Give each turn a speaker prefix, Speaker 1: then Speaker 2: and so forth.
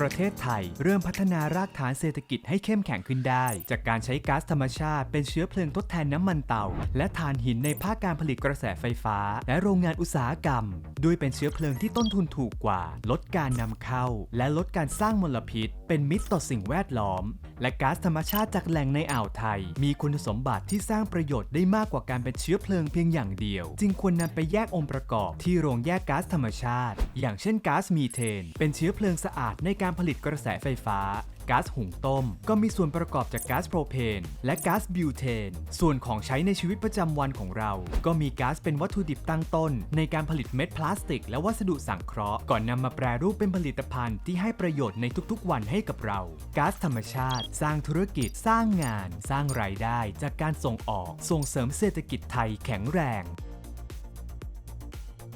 Speaker 1: ประเทศไทย เริ่มพัฒนารากฐานเศรษฐกิจให้เข้มแข็งขึ้นได้ จากการใช้ก๊าซธรรมชาติเป็นเชื้อเพลิงทดแทนน้ำมันเตา และถ่านหินในภาคการผลิตกระแสไฟฟ้า และโรงงานอุตสาหกรรม ด้วยเป็นเชื้อเพลิงที่ต้นทุนถูกกว่า ลดการนำเข้า และลดการสร้างมลพิษ เป็นมิตรต่อสิ่งแวดล้อม และก๊าซธรรมชาติจากแหล่งในอ่าวไทย มีคุณสมบัติที่สร้างประโยชน์ได้มากกว่าการเป็นเชื้อเพลิงเพียงอย่างเดียว จึงควรนำไปแยกองค์ประกอบที่โรงแยกก๊าซธรรมชาติ อย่างเช่นก๊าซมีเทน เป็นเชื้อเพลิงสะอาดในการการผลิตกระแสไฟฟ้าก๊าซหุงต้ม ก็มีส่วนประกอบจากก๊าซโพรเพน และก๊าซบิวเทน ส่วนของใช้ในชีวิตประจำวันของเรา ก็มีก๊าซเป็นวัตถุดิบตั้งต้น ในการผลิตเม็ดพลาสติก และวัสดุสังเคราะห์ ก่อนนำมาแปรรูปเป็นผลิตภัณฑ์ที่ให้ประโยชน์ในทุกๆ วันให้กับเราก๊าซธรรมชาติ สร้างธุรกิจ สร้างงาน สร้างรายได้ จากการส่งออก ส่งเสริมเศรษฐกิจไทยแข็งแรง